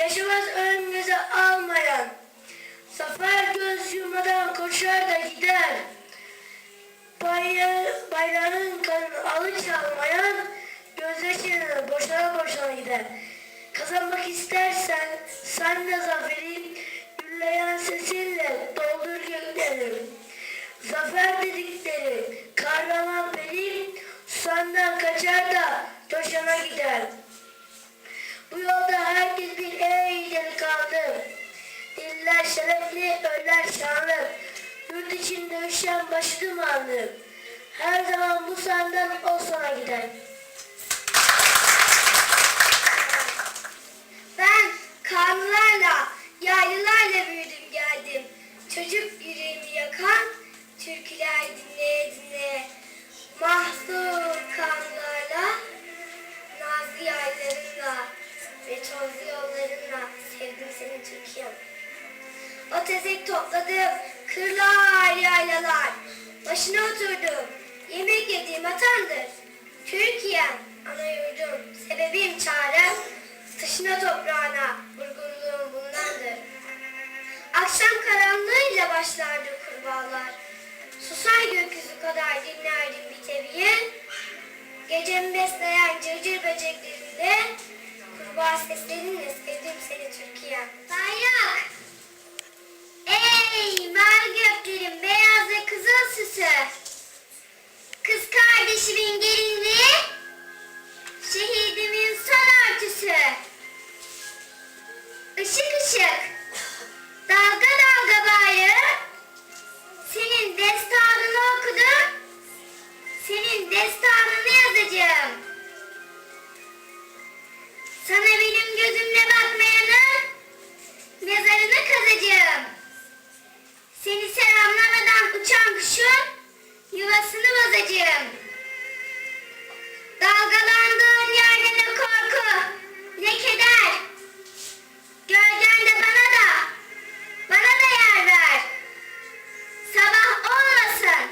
Yaşamaz ön göze almayan, zafer göz yummadan koşar da gider. Bayrağı, bayrağının kanını alıç almayan, gözyaşını boşana boşana gider. Kazanmak istersen sen de zaferi gülleyen sesinle doldur gökleri. Zafer dedikleri kahraman benim senden kaçar da coşana gider. Bu yolda herkes bir ey delikanlı. Diller şerefli, öller şanlı. Yurt içinde üşen başı dumanlı. Her zaman bu senden o sana gider. Tozlu yollarınla sevdim seni Türkiye'm. O tezek topladım, kırlar yaylalar. Başına oturdum, yemek yediğim atandır. Türkiye'm, ana yurdum, sebebim çarem, taşına toprağına, vurgunluğum bundandır. Akşam karanlığıyla başlardı kurbağalar. Susar gökyüzü kadar dinlerdim bir teviye. Gecemi besleyen kurbağa seslerinle sevdim seni beyaz ve süsü. Kız kardeşimin gelinliği. Sana benim gözümle bakmayanın mezarını kazacağım. Seni selamlamadan uçan kuşun yuvasını bozacağım. Dalgalandığın yerde ne korku ne keder. Gölgen de bana da, bana da yer ver. Sabah olmasın,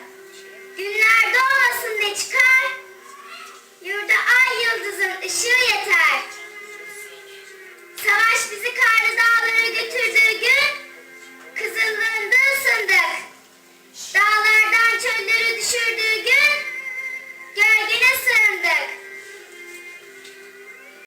günler doğmasın ne çıkar. Yurda ay yıldızın ışığı